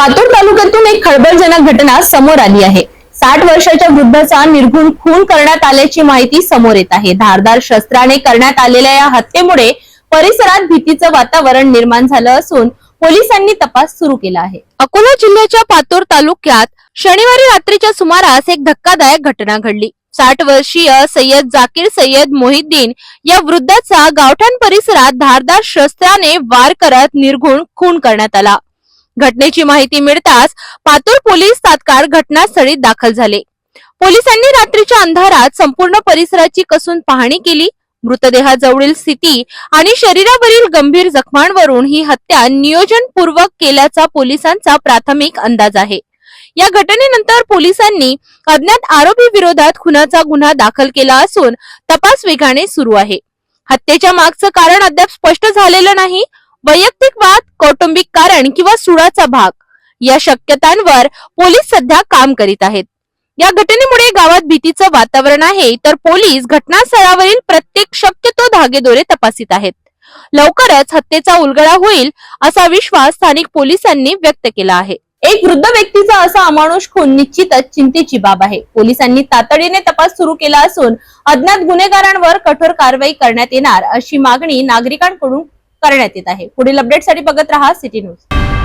पातूर तालुक्यातून एक खळबळजनक घटना समोर आली आहे. साठ वर्षाच्या वृद्धाचा निर्घुण खून करण्यात आल्याची माहिती समोर येत आहे. धारदार शस्त्राने करण्यात आलेल्या या हत्येमुळे परिसरात भीतीचं वातावरण निर्माण झालं असून पोलिसांनी तपास सुरू केला आहे. अकोला जिल्ह्याच्या पातूर तालुक्यात शनिवारी रात्रीच्या सुमारास एक धक्कादायक घटना घडली. साठ वर्षीय सय्यद जाकीर सय्यद मोहिद्दीन या वृद्धाचा गावठाण परिसरात धारदार शस्त्राने वार करत निर्घुण खून करण्यात आला. घटनेची माहिती मिळताच पातूर पोलीस तात्काळ घटनास्थळी दाखल झाले. पोलिसांनी रात्रीच्या अंधारात संपूर्ण परिसराची कसून पाहणी केली. मृतदेहाजवळील स्थिती आणि शरीरावरील गंभीर जखमांवरून ही हत्या नियोजनपूर्वक केल्याचा पोलिसांचा प्राथमिक अंदाज आहे. या घटनेनंतर पोलिसांनी अज्ञात आरोपी विरोधात खुनाचा गुन्हा दाखल केला असून तपास वेगाने सुरू आहे. हत्येच्या मागचं कारण अद्याप स्पष्ट झालेलं नाही. वैयक्तिक वाद कौटुंबिक कारण किंवा सुडाचा भाग या शक्यतांवर पोलीस सध्या काम करीत आहेत. या घटनेमुळे गावात भीतीचं वातावरण आहे तर पोलीस घटनास्थळावरील प्रत्येक शक्यतो धागेदोरे तपासित आहेत. लवकरच हत्येचा उलगडा होईल असा विश्वास स्थानिक पोलिसांनी व्यक्त केला आहे. एक वृद्ध व्यक्तीचा असा अमानुष खून निश्चितच चिंतेची बाब आहे. पोलिसांनी तातडीने तपास सुरू केला असून अज्ञात गुन्हेगारांवर कठोर कारवाई करण्यात येणार अशी मागणी नागरिकांकडून करण्यात येत आहे. पुढील अपडेटसाठी बघत रहा सिटी न्यूज.